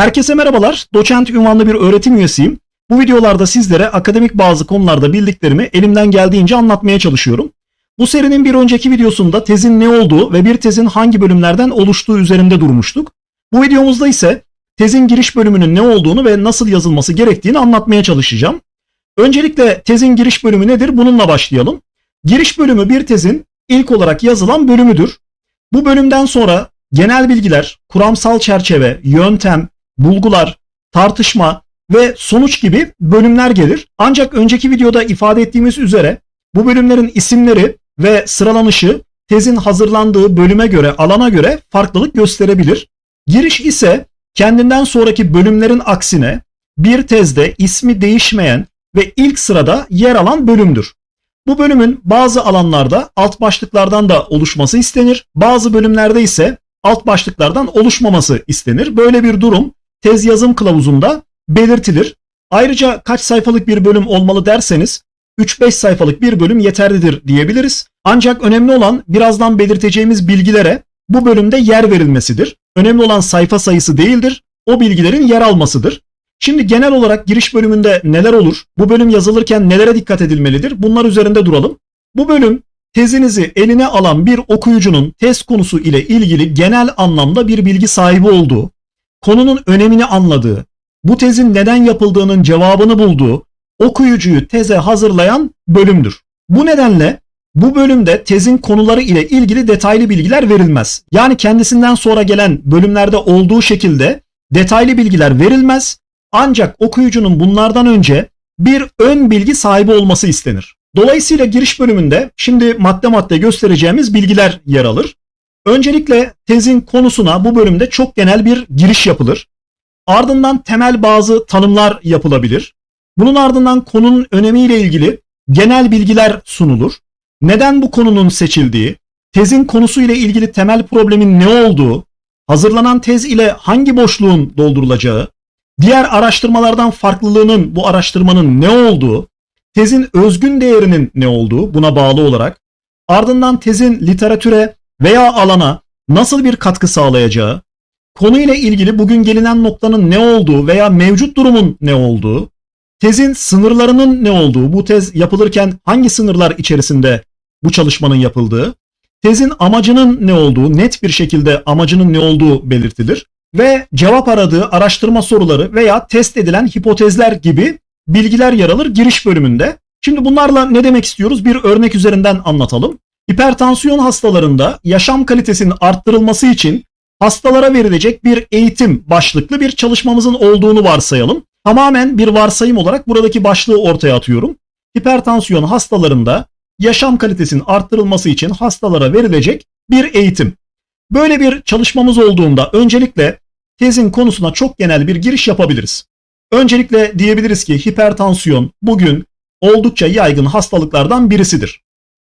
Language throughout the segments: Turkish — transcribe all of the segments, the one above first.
Herkese merhabalar. Doçent ünvanlı bir öğretim üyesiyim. Bu videolarda sizlere akademik bazı konularda bildiklerimi elimden geldiğince anlatmaya çalışıyorum. Bu serinin bir önceki videosunda tezin ne olduğu ve bir tezin hangi bölümlerden oluştuğu üzerinde durmuştuk. Bu videomuzda ise tezin giriş bölümünün ne olduğunu ve nasıl yazılması gerektiğini anlatmaya çalışacağım. Öncelikle tezin giriş bölümü nedir? Bununla başlayalım. Giriş bölümü bir tezin ilk olarak yazılan bölümüdür. Bu bölümden sonra genel bilgiler, kuramsal çerçeve, yöntem, bulgular, tartışma ve sonuç gibi bölümler gelir. Ancak önceki videoda ifade ettiğimiz üzere bu bölümlerin isimleri ve sıralanışı tezin hazırlandığı bölüme göre, alana göre farklılık gösterebilir. Giriş ise kendinden sonraki bölümlerin aksine bir tezde ismi değişmeyen ve ilk sırada yer alan bölümdür. Bu bölümün bazı alanlarda alt başlıklardan da oluşması istenir. Bazı bölümlerde ise alt başlıklardan oluşmaması istenir. Böyle bir durum tez yazım kılavuzunda belirtilir. Ayrıca kaç sayfalık bir bölüm olmalı derseniz 3-5 sayfalık bir bölüm yeterlidir diyebiliriz. Ancak önemli olan birazdan belirteceğimiz bilgilere bu bölümde yer verilmesidir. Önemli olan sayfa sayısı değildir, o bilgilerin yer almasıdır. Şimdi genel olarak giriş bölümünde neler olur? Bu bölüm yazılırken nelere dikkat edilmelidir? Bunlar üzerinde duralım. Bu bölüm tezinizi eline alan bir okuyucunun tez konusu ile ilgili genel anlamda bir bilgi sahibi olduğu, konunun önemini anladığı, bu tezin neden yapıldığının cevabını bulduğu, okuyucuyu teze hazırlayan bölümdür. Bu nedenle bu bölümde tezin konuları ile ilgili detaylı bilgiler verilmez. Yani kendisinden sonra gelen bölümlerde olduğu şekilde detaylı bilgiler verilmez. Ancak okuyucunun bunlardan önce bir ön bilgi sahibi olması istenir. Dolayısıyla giriş bölümünde şimdi madde madde göstereceğimiz bilgiler yer alır. Öncelikle tezin konusuna bu bölümde çok genel bir giriş yapılır. Ardından temel bazı tanımlar yapılabilir. Bunun ardından konunun önemiyle ilgili genel bilgiler sunulur. Neden bu konunun seçildiği, tezin konusu ile ilgili temel problemin ne olduğu, hazırlanan tez ile hangi boşluğun doldurulacağı, diğer araştırmalardan farklılığının bu araştırmanın ne olduğu, tezin özgün değerinin ne olduğu buna bağlı olarak, ardından tezin literatüre veya alana nasıl bir katkı sağlayacağı, konuyla ilgili bugün gelinen noktanın ne olduğu veya mevcut durumun ne olduğu, tezin sınırlarının ne olduğu, bu tez yapılırken hangi sınırlar içerisinde bu çalışmanın yapıldığı, tezin amacının ne olduğu, net bir şekilde amacının ne olduğu belirtilir ve cevap aradığı araştırma soruları veya test edilen hipotezler gibi bilgiler yer alır giriş bölümünde. Şimdi bunlarla ne demek istiyoruz? Bir örnek üzerinden anlatalım. Hipertansiyon hastalarında yaşam kalitesinin arttırılması için hastalara verilecek bir eğitim başlıklı bir çalışmamızın olduğunu varsayalım. Tamamen bir varsayım olarak buradaki başlığı ortaya atıyorum. Hipertansiyon hastalarında yaşam kalitesinin arttırılması için hastalara verilecek bir eğitim. Böyle bir çalışmamız olduğunda öncelikle tezin konusuna çok genel bir giriş yapabiliriz. Öncelikle diyebiliriz ki hipertansiyon bugün oldukça yaygın hastalıklardan birisidir.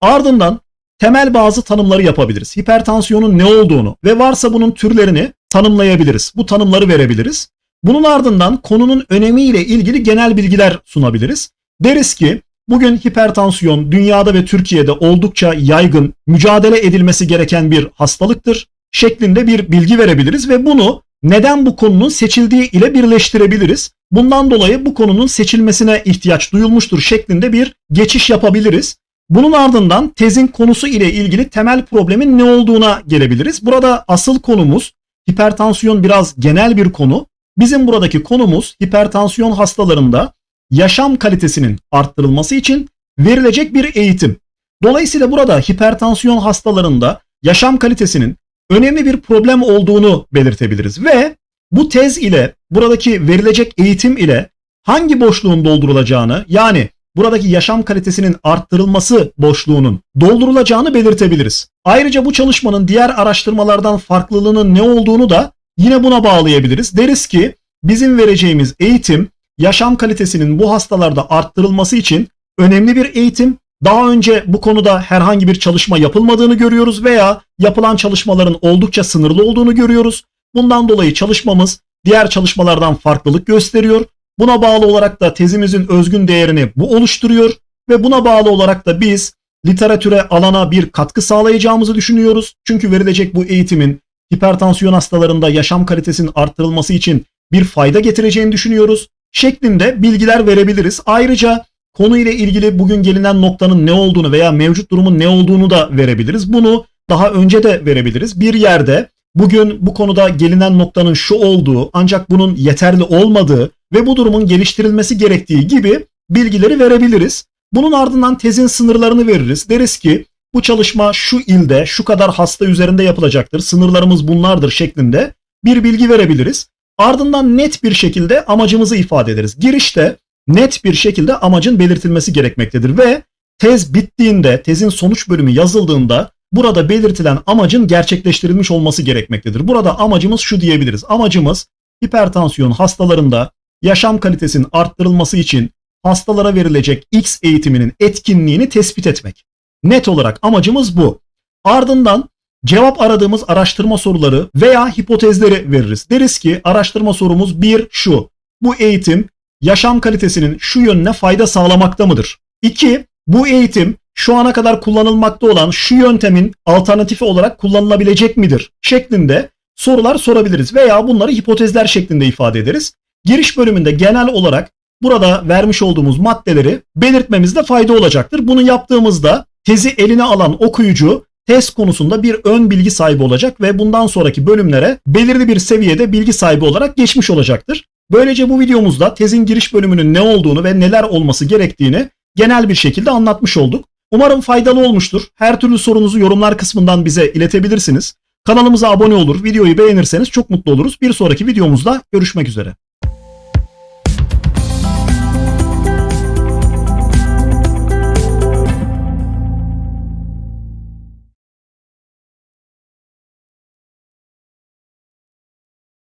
Ardından temel bazı tanımları yapabiliriz. Hipertansiyonun ne olduğunu ve varsa bunun türlerini tanımlayabiliriz. Bu tanımları verebiliriz. Bunun ardından konunun önemiyle ilgili genel bilgiler sunabiliriz. Deriz ki bugün hipertansiyon dünyada ve Türkiye'de oldukça yaygın, mücadele edilmesi gereken bir hastalıktır şeklinde bir bilgi verebiliriz ve bunu neden bu konunun seçildiği ile birleştirebiliriz. Bundan dolayı bu konunun seçilmesine ihtiyaç duyulmuştur şeklinde bir geçiş yapabiliriz. Bunun ardından tezin konusu ile ilgili temel problemin ne olduğuna gelebiliriz. Burada asıl konumuz hipertansiyon biraz genel bir konu. Bizim buradaki konumuz hipertansiyon hastalarında yaşam kalitesinin arttırılması için verilecek bir eğitim. Dolayısıyla burada hipertansiyon hastalarında yaşam kalitesinin önemli bir problem olduğunu belirtebiliriz ve bu tez ile buradaki verilecek eğitim ile hangi boşluğun doldurulacağını yani buradaki yaşam kalitesinin arttırılması boşluğunun doldurulacağını belirtebiliriz. Ayrıca bu çalışmanın diğer araştırmalardan farklılığının ne olduğunu da yine buna bağlayabiliriz. Deriz ki bizim vereceğimiz eğitim yaşam kalitesinin bu hastalarda arttırılması için önemli bir eğitim. Daha önce bu konuda herhangi bir çalışma yapılmadığını görüyoruz veya yapılan çalışmaların oldukça sınırlı olduğunu görüyoruz. Bundan dolayı çalışmamız diğer çalışmalardan farklılık gösteriyor. Buna bağlı olarak da tezimizin özgün değerini bu oluşturuyor ve buna bağlı olarak da biz literatüre alana bir katkı sağlayacağımızı düşünüyoruz. Çünkü verilecek bu eğitimin hipertansiyon hastalarında yaşam kalitesinin arttırılması için bir fayda getireceğini düşünüyoruz şeklinde bilgiler verebiliriz. Ayrıca konu ile ilgili bugün gelinen noktanın ne olduğunu veya mevcut durumun ne olduğunu da verebiliriz. Bunu daha önce de verebiliriz. Bir yerde bugün bu konuda gelinen noktanın şu olduğu ancak bunun yeterli olmadığı ve bu durumun geliştirilmesi gerektiği gibi bilgileri verebiliriz. Bunun ardından tezin sınırlarını veririz. Deriz ki bu çalışma şu ilde şu kadar hasta üzerinde yapılacaktır. Sınırlarımız bunlardır şeklinde bir bilgi verebiliriz. Ardından net bir şekilde amacımızı ifade ederiz. Girişte net bir şekilde amacın belirtilmesi gerekmektedir ve tez bittiğinde, tezin sonuç bölümü yazıldığında burada belirtilen amacın gerçekleştirilmiş olması gerekmektedir. Burada amacımız şu diyebiliriz. Amacımız hipertansiyon hastalarında yaşam kalitesinin arttırılması için hastalara verilecek X eğitiminin etkinliğini tespit etmek. Net olarak amacımız bu. Ardından cevap aradığımız araştırma soruları veya hipotezleri veririz. Deriz ki araştırma sorumuz bir şu. Bu eğitim yaşam kalitesinin şu yönüne fayda sağlamakta mıdır? 2. Bu eğitim şu ana kadar kullanılmakta olan şu yöntemin alternatifi olarak kullanılabilecek midir? şeklinde sorular sorabiliriz veya bunları hipotezler şeklinde ifade ederiz. Giriş bölümünde genel olarak burada vermiş olduğumuz maddeleri belirtmemizde fayda olacaktır. Bunu yaptığımızda tezi eline alan okuyucu test konusunda bir ön bilgi sahibi olacak ve bundan sonraki bölümlere belirli bir seviyede bilgi sahibi olarak geçmiş olacaktır. Böylece bu videomuzda tezin giriş bölümünün ne olduğunu ve neler olması gerektiğini genel bir şekilde anlatmış olduk. Umarım faydalı olmuştur. Her türlü sorunuzu yorumlar kısmından bize iletebilirsiniz. Kanalımıza abone olur, videoyu beğenirseniz çok mutlu oluruz. Bir sonraki videomuzda görüşmek üzere.